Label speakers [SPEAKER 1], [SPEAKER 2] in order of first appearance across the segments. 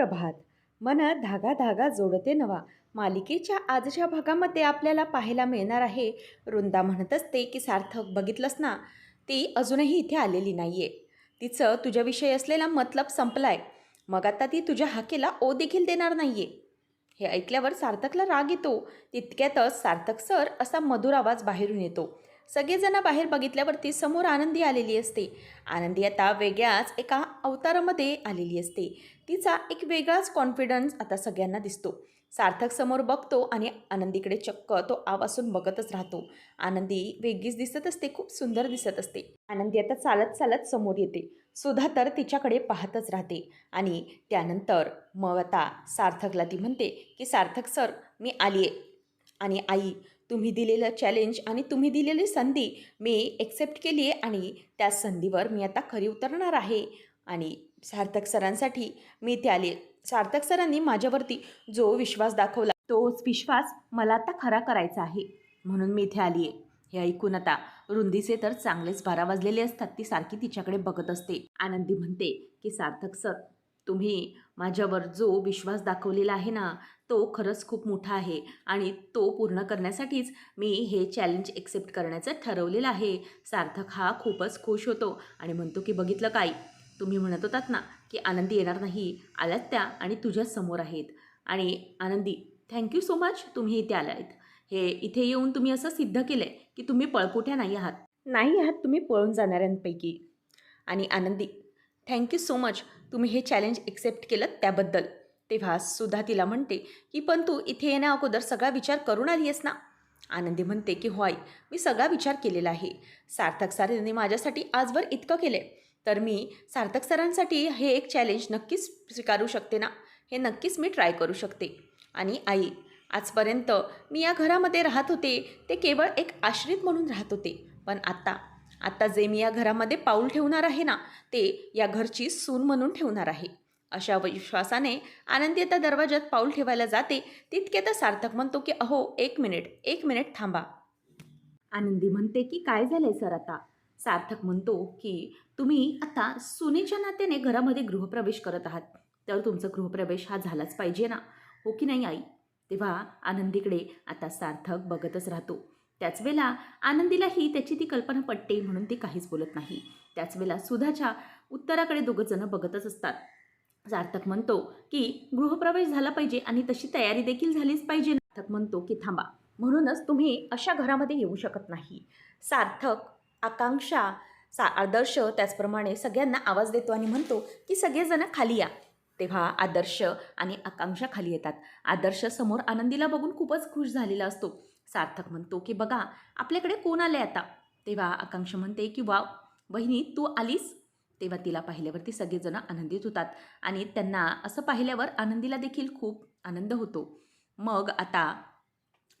[SPEAKER 1] सुप्रभात मन धागा धागा जोडते नवा. मालिकेच्या आजच्या भागामध्ये आपल्याला पाहायला मिळणार आहे वृंदा म्हणत असते की सार्थक बघितलंस ना ती अजूनही इथे आलेली नाही आहे तिचं तुझ्याविषयी असलेला मतलब संपलाय. मग आता ती तुझ्या हाकेला ओ देखील देणार नाही आहे हे ऐकल्यावर सार्थकला राग येतो. तितक्यातच सार्थक सर असा मधुर आवाज बाहेरून येतो. सगळेजण बाहेर बघितल्यावरती समोर आनंदी आलेली असते. आनंदी आता वेगळ्याच एका अवतारामध्ये आलेली असते. तिचा एक वेगळाच कॉन्फिडन्स आता सगळ्यांना दिसतो. सार्थक समोर बघतो आणि आनंदीकडे चक्क तो आवासून बघतच राहतो. आनंदी वेगळीच दिसत असते खूप सुंदर दिसत असते. आनंदी आता चालत चालत समोर येते. सुधा तर तिच्याकडे पाहतच राहते. आणि त्यानंतर मग आता सार्थकला ती म्हणते की सार्थक सर मी आली आहे आणि आई तुम्ही दिलेलं चॅलेंज आणि तुम्ही दिलेली संधी मी एक्सेप्ट केली आहे आणि त्या संधीवर मी आता खरी उतरणार आहे. आणि सार्थक सरांसाठी मी इथे आले सार्थक सरांनी माझ्यावरती जो विश्वास दाखवला तोच विश्वास मला आता खरा करायचा आहे. म्हणून मी इथे आली आहे हे ऐकून आता रुंदीचे तर चांगलेच बारा वाजलेले असतात ती सारखी तिच्याकडे बघत असते. आनंदी म्हणते की सार्थक सर तुम्ही माझ्यावर जो विश्वास दाखवलेला आहे ना तो खरंच खूप मोठा आहे आणि तो पूर्ण करण्यासाठीच मी हे चॅलेंज एक्सेप्ट करण्याचं ठरवलेलं आहे. सार्थक हा खूपच खुश होतो आणि म्हणतो की बघितलं काय? तुम्ही म्हणत होतात ना की आनंदी येणार नाही आल्यात त्या आणि तुझ्या समोर आहेत. आणि आनंदी थँक्यू सो मच तुम्ही इथे आलात हे इथे येऊन तुम्ही असं सिद्ध केलं आहे की तुम्ही पळपुट्या नाही आहात. नाही आहात तुम्ही पळून जाणाऱ्यांपैकी. आणि आनंदी थँक्यू सो मच तुम्ही हे चॅलेंज एक्सेप्ट केलं त्याबद्दल. तेव्हा सुद्धा तिला म्हणते की पण तू इथे येण्या अगोदर सगळा विचार करून आली आहेस ना? आनंदी म्हणते की होय मी सगळा विचार केलेला आहे. सार्थक सरांनी माझ्यासाठी आजवर इतकं केलं आहे तर मी सार्थक सरांसाठी हे एक चॅलेंज नक्कीच स्वीकारू शकते ना? हे नक्कीच मी ट्राय करू शकते. आणि आई आजपर्यंत मी या घरामध्ये राहत होते. ते केवळ एक आश्रित म्हणून राहत होते. पण आत्ता आत्ता जे मी या घरामध्ये पाऊल ठेवणार आहे ना ते या घरची सून म्हणून ठेवणार आहे. अशा विश्वासाने आनंदी आता दरवाजात पाऊल ठेवायला जाते तितके तर सार्थक म्हणतो की अहो एक मिनिट एक मिनिट थांबा. आनंदी म्हणते की काय झालंय सर आता? सार्थक म्हणतो की तुम्ही आता सुनेच्या नात्याने घरामध्ये गृहप्रवेश करत आहात. तर तुमचा गृहप्रवेश हा झालाच पाहिजे ना. हो की नाही आई? तेव्हा आनंदीकडे आता सार्थक बघतच राहतो. त्याच वेळेला आनंदीलाही त्याची ती कल्पना पटते म्हणून ती काहीच बोलत नाही. त्याच वेळेला सुधाच्या उत्तराकडे दोघंजणं बघतच असतात. सार्थक म्हणतो की गृहप्रवेश झाला पाहिजे आणि तशी तयारी देखील झालीच पाहिजे. सार्थक म्हणतो की थांबा म्हणूनच तुम्ही अशा घरामध्ये येऊ शकत नाही. सार्थक आकांक्षा सा आदर्श त्याचप्रमाणे सगळ्यांना आवाज देतो आणि म्हणतो की सगळेजण खाली या. तेव्हा आदर्श आणि आकांक्षा खाली येतात. आदर्श समोर आनंदीला बघून खूपच खुश झालेला असतो. सार्थक म्हणतो की बघा आपल्याकडे कोण आले आता? तेव्हा आकांक्षा म्हणते की वा बहिणी तू आलीस? तेव्हा तिला पाहिल्यावरती सगळेजण आनंदित होतात आणि त्यांना असं पाहिल्यावर आनंदीला देखील खूप आनंद होतो. मग आता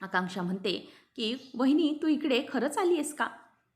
[SPEAKER 1] आकांक्षा म्हणते की वहिनी तू इकडे खरंच आली आहेस का?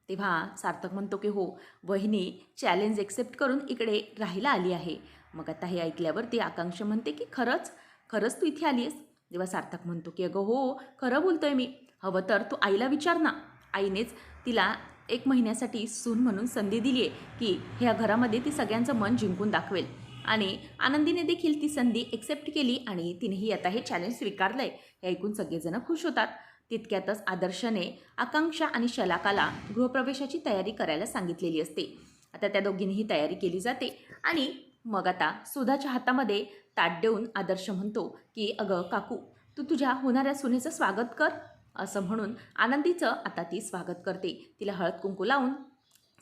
[SPEAKER 1] तेव्हा सार्थक म्हणतो की हो वहिनी चॅलेंज एक्सेप्ट करून इकडे राहायला आली आहे. मग आता हे ऐकल्यावरती आकांक्षा म्हणते की खरंच खरंच तू इथे आली आहेस तेव्हा सार्थक म्हणतो की अगं हो खरं बोलतोय मी. हवं तर तू आईला विचार ना. आईनेच तिला एक महिन्यासाठी सून म्हणून संधी दिली आहे की ह्या घरामध्ये ती सगळ्यांचं मन जिंकून दाखवेल. आणि आनंदीने देखील ती संधी एक्सेप्ट केली आणि तिनेही आता हे चॅलेंज स्वीकारलं आहे हे ऐकून सगळेजण खुश होतात. तितक्यातच आदर्शने आकांक्षा आणि शलाकाला गृहप्रवेशाची तयारी करायला सांगितलेली असते. आता त्या दोघींनीही तयारी केली जाते. आणि मग आता सुधाच्या हातामध्ये ताट देऊन आदर्श म्हणतो की अगं काकू तू तुझ्या होणाऱ्या सुनेचं स्वागत कर. असं म्हणून आनंदीचं आता ती स्वागत करते. तिला हळद कुंकू लावून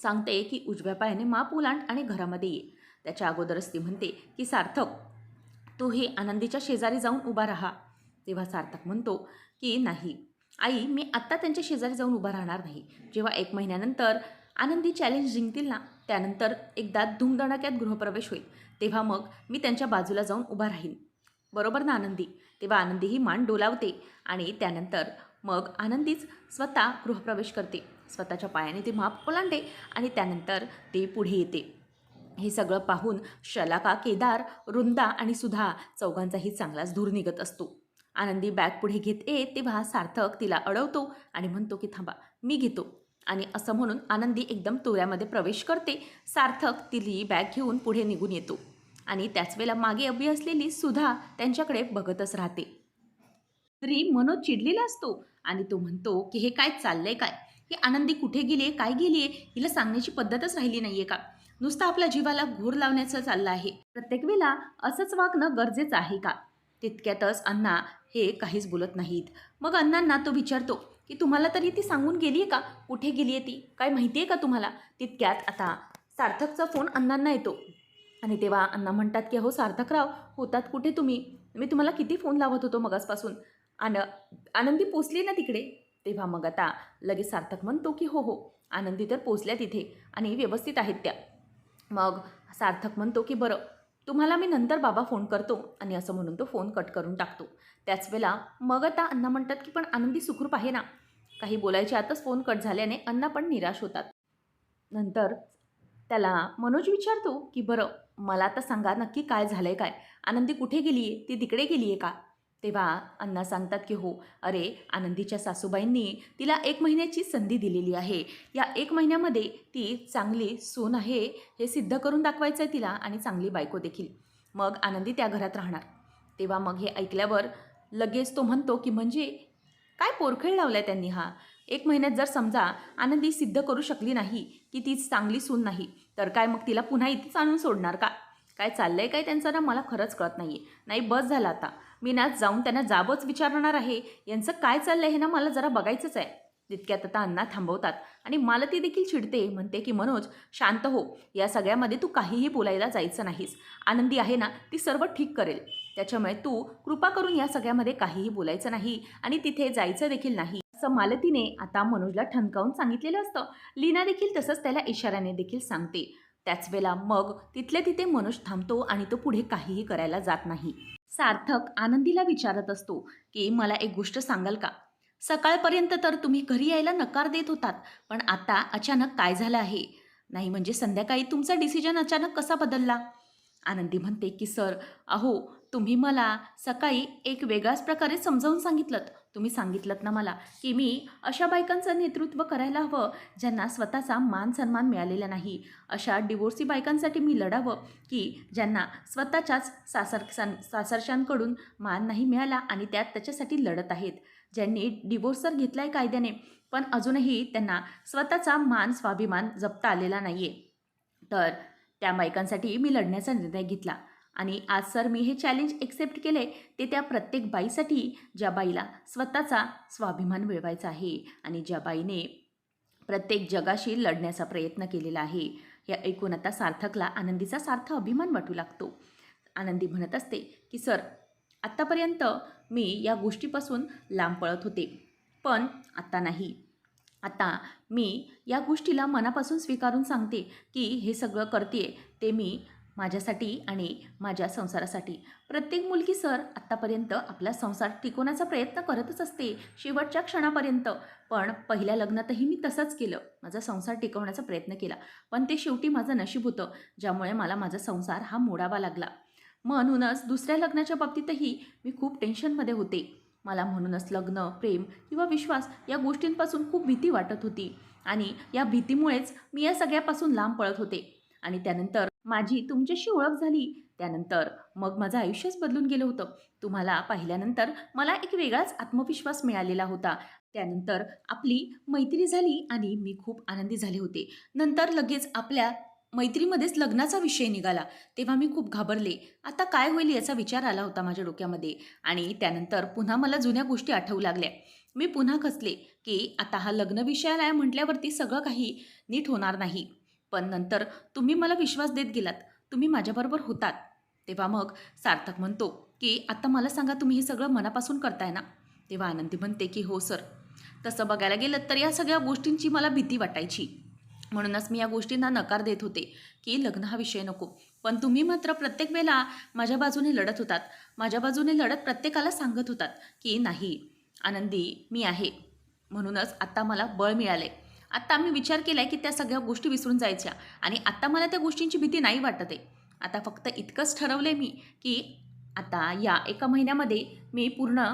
[SPEAKER 1] सांगते की उजव्या पायाने माप उलांड आणि घरामध्ये ये. त्याच्या अगोदरच ती म्हणते की सार्थक तूही हे आनंदीच्या शेजारी जाऊन उभा राहा. तेव्हा सार्थक म्हणतो की नाही आई मी आत्ता त्यांच्या शेजारी जाऊन उभा राहणार नाही. जेव्हा एक महिन्यानंतर आनंदी चॅलेंज जिंकतील ना त्यानंतर एकदा धुमधडाक्यात गृहप्रवेश होईल. तेव्हा मग मी त्यांच्या बाजूला जाऊन उभा राहीन. बरोबर ना आनंदी? तेव्हा आनंदी ही मान डोलावते आणि त्यानंतर मग आनंदीच स्वतः गृहप्रवेश करते. स्वतःच्या पायाने ते माप ओलांडे आणि त्यानंतर ते पुढे येते. हे सगळं पाहून शलाका केदार वृंदा आणि सुधा चौघांचाही चांगलाच धूर निघत असतो. आनंदी बॅग पुढे घेत येत तेव्हा सार्थक तिला अडवतो आणि म्हणतो की थांबा मी घेतो. आणि असं म्हणून आनंदी एकदम तोऱ्यामध्ये प्रवेश करते. सार्थक तिली बॅग घेऊन पुढे निघून येतो. आणि त्याच वेळेला मागे उभी असलेली सुधा त्यांच्याकडे बघतच राहते. तरी मनोज चिडलेला असतो. आणि तो म्हणतो की हे काय चाललंय काय? ही आनंदी कुठे गेली आहे काय गेली आहे हिला सांगण्याची पद्धतच राहिली नाहीये का? नुसतं आपल्या जीवाला घोर लावण्याचं चाललं आहे. प्रत्येक वेळेला असंच वागणं गरजेचं आहे का? तितक्यातच अण्णा हे काहीच बोलत नाहीत. मग अण्णांना तो विचारतो की तुम्हाला तरी ती सांगून गेली आहे का? कुठे गेली आहे ती? काय माहिती आहे का तुम्हाला? तितक्यात आता सार्थकचा फोन अण्णांना येतो. आणि तेव्हा अण्णा म्हणतात की हो सार्थकराव होतात कुठे तुम्ही? मी तुम्हाला किती फोन लावत होतो मगासपासून. आन आनंदी पोचली ना तिकडे? तेव्हा मग आता लगेच सार्थक म्हणतो की हो हो आनंदी तर पोचल्या तिथे आणि व्यवस्थित आहेत त्या. मग सार्थक म्हणतो की बरं तुम्हाला मी नंतर बाबा फोन करतो आणि असं म्हणून तो फोन कट करून टाकतो. त्याच वेळेला मग आता अण्णा म्हणतात की पण आनंदी सुखरूप आहे ना. काही बोलायच्या आताच फोन कट झाल्याने अण्णा पण निराश होतात. नंतर त्याला मनोज विचारतो की बरं मला आता सांगा नक्की काय झालं आहे काय? आनंदी कुठे गेली आहे ती तिकडे गेली आहे का? तेव्हा अण्णा सांगतात की हो अरे आनंदीच्या सासूबाईंनी तिला एक महिन्याची संधी दिलेली आहे. या एक महिन्यामध्ये ती चांगली सून आहे हे सिद्ध करून दाखवायचं आहे तिला आणि चांगली बायको देखील. मग आनंदी त्या घरात राहणार. तेव्हा मग हे ऐकल्यावर लगेच तो म्हणतो की म्हणजे काय पोरखेळ लावला आहे त्यांनी हा? एक महिन्यात जर समजा आनंदी सिद्ध करू शकली नाही की ती चांगली सून नाही तर काय मग तिला पुन्हा इथेच आणून सोडणार का? काय चाललंय काय त्यांचं ना मला खरंच कळत नाही आहे नाही बस झाला आता. मी ना जाऊन त्यांना जाबच विचारणार आहे. यांचं काय चाललं हे ना मला जरा बघायचंच आहे. तितक्यात आता अण्णा थांबवतात आणि मला ती देखील चिडते म्हणते की मनोज शांत हो. या सगळ्यामध्ये तू काहीही बोलायला जायचं नाहीस. आनंदी आहे ना ती सर्व ठीक करेल. त्याच्यामुळे तू कृपा करून या सगळ्यामध्ये काहीही बोलायचं नाही आणि तिथे जायचं देखील नाही. असं मालतीने आता मनोजला ठणकावून सांगितलेलं असतं. लीना देखील तसंच त्याला इशाऱ्याने देखील सांगते. त्याच वेळेला मग तिथल्या तिथे मनोज थांबतो आणि तो पुढे काहीही करायला जात नाही. सार्थक आनंदीला विचारत असतो की मला एक गोष्ट सांगाल का? सकाळपर्यंत तर तुम्ही घरी यायला नकार देत होतात पण आता अचानक काय झालं आहे? नाही म्हणजे संध्याकाळी तुमचा डिसिजन अचानक कसा बदलला? आनंदी म्हणते की सर अहो तुम्ही मला सकाळी एक वेगळ्याच प्रकारे समजावून सांगितलं तुम्ही सांगितलं ना मला की मी अशा बायकांचं नेतृत्व करायला हवं ज्यांना स्वतःचा मान सन्मान मिळालेला नाही. अशा डिवोर्सी बायकांसाठी मी लढावं की ज्यांना स्वतःच्याच सासर सन मान नाही मिळाला आणि त्यात त्याच्यासाठी लढत आहेत. ज्यांनी डिवोर्सर घेतला आहे कायद्याने पण अजूनही त्यांना स्वतःचा मान स्वाभिमान जपता आलेला नाही आहे तर त्या बायकांसाठी मी लढण्याचा निर्णय घेतला. आणि आज सर मी हे चॅलेंज एक्सेप्ट केले ते त्या प्रत्येक बाईसाठी ज्या बाईला स्वतःचा स्वाभिमान मिळवायचा आहे आणि ज्या बाईने प्रत्येक जगाशी लढण्याचा प्रयत्न केलेला आहे हे ऐकून आता सार्थकला आनंदीचा सार्थ अभिमान वाटू लागतो. आनंदी म्हणत असते की सर आत्तापर्यंत मी या गोष्टीपासून लांब पळत होते पण आत्ता नाही. आता मी या गोष्टीला मनापासून स्वीकारून सांगते की हे सगळं करते ते मी माझ्यासाठी आणि माझ्या संसारासाठी. प्रत्येक मुलगी सर आत्तापर्यंत आपला संसार टिकवण्याचा प्रयत्न करतच असते शेवटच्या क्षणापर्यंत. पण पहिल्या लग्नातही मी तसंच केलं. माझा संसार टिकवण्याचा प्रयत्न केला. पण ते शेवटी माझं नशीब होतं ज्यामुळे मला माझा संसार हा मोडावा लागला. म्हणूनच दुसऱ्या लग्नाच्या बाबतीतही मी खूप टेन्शनमध्ये होते. मला म्हणूनच लग्न प्रेम किंवा विश्वास या गोष्टींपासून खूप भीती वाटत होती. आणि या भीतीमुळेच मी या सगळ्यापासून लांब पळत होते. आणि त्यानंतर माझी तुमच्याशी ओळख झाली. त्यानंतर मग माझं आयुष्यच बदलून गेलं होतं. तुम्हाला पाहिल्यानंतर मला एक वेगळाच आत्मविश्वास मिळालेला होता. त्यानंतर आपली मैत्री झाली आणि मी खूप आनंदी झाले होते. नंतर लगेच आपल्या मैत्रीमध्येच लग्नाचा विषय निघाला. तेव्हा मी खूप घाबरले. आता काय होईल याचा विचार आला होता माझ्या डोक्यामध्ये. आणि त्यानंतर पुन्हा मला जुन्या गोष्टी आठवू लागल्या. मी पुन्हा खचले की आता हा लग्न विषय आला आहे म्हटल्यावरती सगळं काही नीट होणार नाही. पण नंतर तुम्ही मला विश्वास देत गेलात. तुम्ही माझ्याबरोबर होतात. तेव्हा मग सार्थक म्हणतो की आता मला सांगा तुम्ही हे सगळं मनापासून करताय ना? तेव्हा आनंदी म्हणते की हो सर. तसं बघायला गेलं तर या सगळ्या गोष्टींची मला भीती वाटायची. म्हणूनच मी या गोष्टींना नकार देत होते की लग्न हा विषय नको. पण तुम्ही मात्र प्रत्येक वेळेला माझ्या बाजूने लढत होतात. माझ्या बाजूने लढत प्रत्येकाला सांगत होतात की नाही आनंदी मी आहे. म्हणूनच आत्ता मला बळ मिळाले आत्ता मी विचार केला आहे की त्या सगळ्या गोष्टी विसरून जायच्या. आणि आत्ता मला त्या गोष्टींची भीती नाही वाटत आहे. आता फक्त इतकंच ठरवलं आहे मी की आता या एका महिन्यामध्ये मी पूर्ण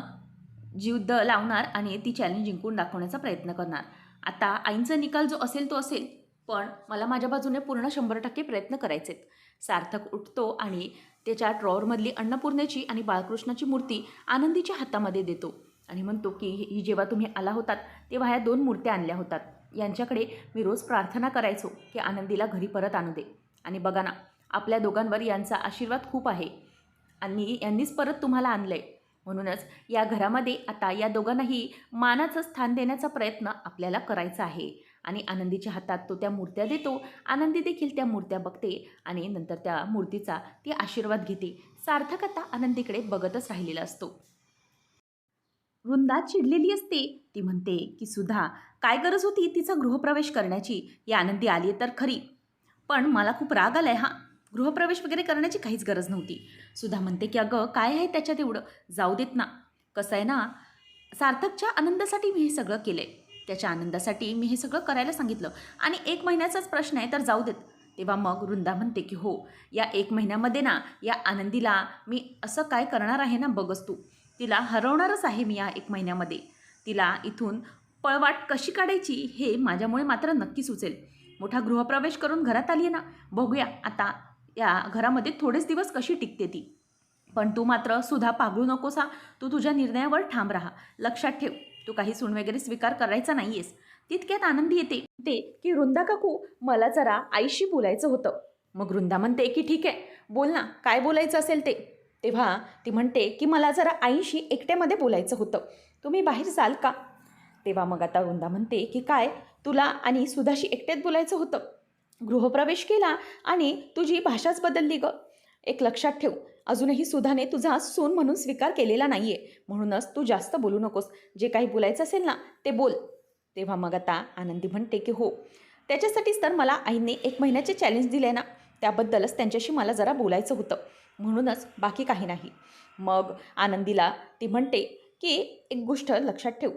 [SPEAKER 1] जीवद लावणार आणि ती चॅलेंज जिंकून दाखवण्याचा प्रयत्न करणार. आता आईंचा निकाल जो असेल तो असेल पण मला माझ्या बाजूने पूर्ण शंभर टक्के प्रयत्न करायचे आहेत. सार्थक उठतो आणि त्याच्या ड्रॉवरमधली अन्नपूर्णेची आणि बाळकृष्णाची मूर्ती आनंदीच्या हातामध्ये देतो. आणि म्हणतो की ही जेव्हा तुम्ही आला होतात तेव्हा ह्या दोन मूर्त्या आणल्या होतात. यांच्याकडे मी रोज प्रार्थना करायचो की आनंदीला घरी परत आणू दे. आणि बघा ना आपल्या दोघांवर यांचा आशीर्वाद खूप आहे. आणि यांनीच परत तुम्हाला आणलं आहे म्हणूनच या घरामध्ये आता या दोघांनाही मानाचं स्थान देण्याचा प्रयत्न आपल्याला करायचा आहे. आणि आनंदीच्या हातात तो त्या मूर्त्या देतो. आनंदी देखील त्या मूर्त्या बघते आणि नंतर त्या मूर्तीचा ती आशीर्वाद घेते. सार्थकता आनंदीकडे बघतच राहिलेला असतो. वृंदा चिडलेली असते. ती म्हणते की सुधा काय गरज होती तिचा गृहप्रवेश करण्याची? या आनंदी आली तर खरी. पण मला खूप राग आलाय हा. गृहप्रवेश वगैरे करण्याची काहीच गरज नव्हती. सुधा म्हणते की अगं काय आहे त्याच्यात एवढं? जाऊ देत ना. कसं आहे ना सार्थकच्या आनंदासाठी मी हे सगळं केलं आहे त्याच्या आनंदासाठी मी हे सगळं करायला सांगितलं. आणि एक महिन्याचाच प्रश्न आहे तर जाऊ देत. तेव्हा मग वृंदा म्हणते की हो या एक महिन्यामध्ये ना या आनंदीला मी असं काय करणार आहे ना बघस तू. तिला हरवणारच आहे मी या एक महिन्यामध्ये. तिला इथून पळवाट कशी काढायची हे माझ्यामुळे मात्र नक्की सुचेल. मोठा गृहप्रवेश करून घरात आली आहे ना? बघूया आता या घरामध्ये थोडेच दिवस कशी टिकते ती. पण तू मात्र सुद्धा पागळू नकोसा. तू तुझ्या निर्णयावर ठाम राहा. लक्षात ठेव तू काही सून वगैरे स्वीकार करायचा नाही आहेस तितक्यात आनंदी येते. ते की वृंदा काकू मला जरा आईशी बोलायचं होतं. मग वृंदा म्हणते की ठीक आहे बोल ना. काय बोलायचं असेल ते? तेव्हा ती म्हणते की मला जरा आईशी एकट्यामध्ये बोलायचं होतं. तुम्ही बाहेर जाल का? तेव्हा मग आता वृंदा म्हणते की काय? तुला आणि सुधाशी एकट्यात बोलायचं होतं. गृहप्रवेश केला आणि तुझी भाषाच बदलली ग. एक लक्षात ठेव अजूनही सुधाने तुझा सून म्हणून स्वीकार केलेला नाही आहे म्हणूनच तू जास्त बोलू नकोस. जे काही बोलायचं असेल ना ते बोल. तेव्हा मग आता आनंदी म्हणते की हो. त्याच्यासाठीच तर मला आईने एक महिन्याचे चॅलेंज दिले ना. त्याबद्दलच त्यांच्याशी मला जरा बोलायचं होतं. म्हणूनच बाकी काही नाही. मग आनंदीला ती म्हणते की एक गोष्ट लक्षात ठेव.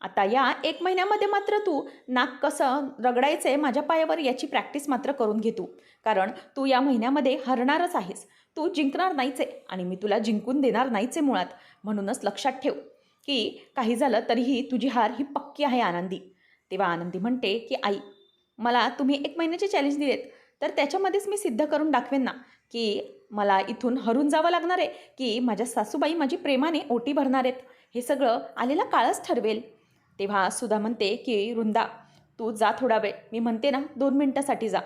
[SPEAKER 1] आता या एक महिन्यामध्ये मात्र तू नाक कसं रगडायचं आहे माझ्या पायावर याची प्रॅक्टिस मात्र करून घे तू. कारण तू या महिन्यामध्ये हरणारच आहेस. तू जिंकणार नाहीच आहे आणि मी तुला जिंकून देणार नाहीच आहे मुळात. म्हणूनच लक्षात ठेव की काही झालं तरीही तुझी हार ही पक्की आहे आनंदी. तेव्हा आनंदी म्हणते की आई मला तुम्ही एक महिन्याचे चॅलेंज दिलेत. तर त्याच्यामध्येच मी सिद्ध करून दाखवेन ना की मला इथून हरून जावं लागणार आहे की माझ्या सासूबाई माझी प्रेमाने ओटी भरणार आहेत. हे सगळं आलेला काळच ठरवेल. तेव्हा सुधा म्हणते की रुंदा तू जा थोडा वेळ. मी म्हणते ना दोन मिनटासाठी जा.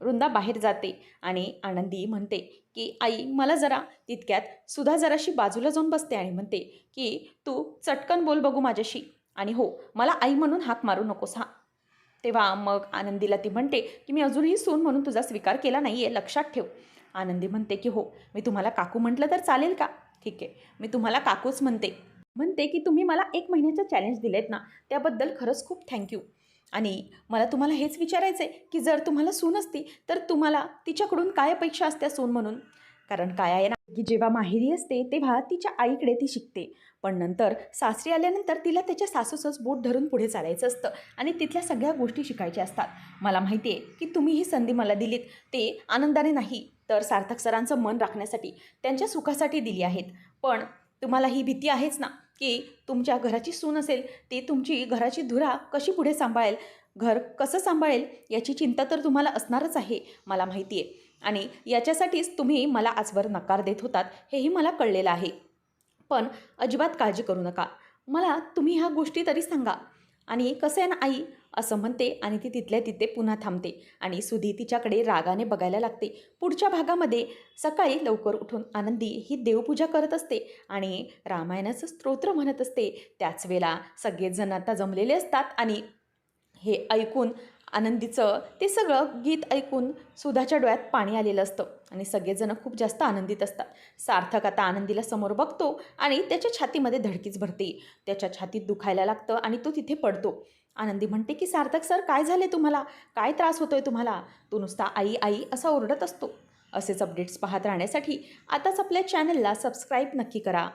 [SPEAKER 1] रुंदा बाहेर जाते आणि आनंदी म्हणते की आई मला जरा तितक्यात सुधा जराशी बाजूला जाऊन बसते आणि म्हणते की तू चटकन बोल बघू माझ्याशी. आणि हो मला आई म्हणून हाक मारू नकोस हा. तेव्हा मग आनंदीला ती म्हणते की मी अजूनही सून म्हणून तुझा स्वीकार केला नाही आहे लक्षात ठेव. आनंदी म्हणते की हो मी तुम्हाला काकू म्हटलं तर चालेल का? ठीक आहे मी तुम्हाला काकूच म्हणते. म्हणते की तुम्ही मला एक महिन्याचा चॅलेंज दिलेत ना त्याबद्दल खरंच खूप थँक्यू आणि मला तुम्हाला हेच विचारायचं आहे की जर तुम्हाला सून असती तर तुम्हाला तिच्याकडून काय अपेक्षा असत्या सून म्हणून? कारण काय आहे ना की जेव्हा माहेरी असते तेव्हा तिच्या आईकडे ती शिकते. पण नंतर सासरी आल्यानंतर तिला त्याच्या सासूसच बोट धरून पुढे चालायचं असतं आणि तिथल्या सगळ्या गोष्टी शिकायच्या असतात. मला माहिती आहे की तुम्ही ही संधी मला दिलीत ते आनंदाने नाही तर सार्थक सरांचं मन राखण्यासाठी त्यांच्या सुखासाठी दिली आहेत. पण तुम्हाला ही भीती आहेच ना की तुमच्या घराची सून असेल ती तुमची घराची धुरा कशी पुढे सांभाळेल घर कसं सांभाळेल याची चिंता तर तुम्हाला असणारच आहे मला माहिती आहे. आणि याच्यासाठीच तुम्ही मला आजवर नकार देत होतात हेही मला कळलेलं आहे. पण अजिबात काळजी करू नका. मला तुम्ही ह्या गोष्टी तरी सांगा. आणि कसं आहे ना आई? असं म्हणते आणि ती तिथल्या तिथे पुन्हा थांबते आणि सुधी तिच्याकडे रागाने बघायला लागते. पुढच्या भागामध्ये सकाळी लवकर उठून आनंदी ही देवपूजा करत असते आणि रामायणाचं स्तोत्र म्हणत असते. त्याच वेळेला सगळेजण आता जमलेले असतात आणि हे ऐकून आनंदीचं ते सगळं गीत ऐकून सुधाच्या डोळ्यात पाणी आलेलं असतं आणि सगळेजण खूप जास्त आनंदित असतात. सार्थक आता आनंदीला समोर बघतो आणि त्याच्या छातीमध्ये धडकीच भरते. त्याच्या छातीत दुखायला लागतं आणि तो तिथे पडतो. आनंदी म्हणते की सार्थक सर काय झाले तुम्हाला? काय त्रास होतोय तुम्हाला? तो नुसता आई आई असा ओरडत असतो. असेच अपडेट्स पाहत राहण्यासाठी आताच आपल्या चॅनलला सबस्क्राईब नक्की करा.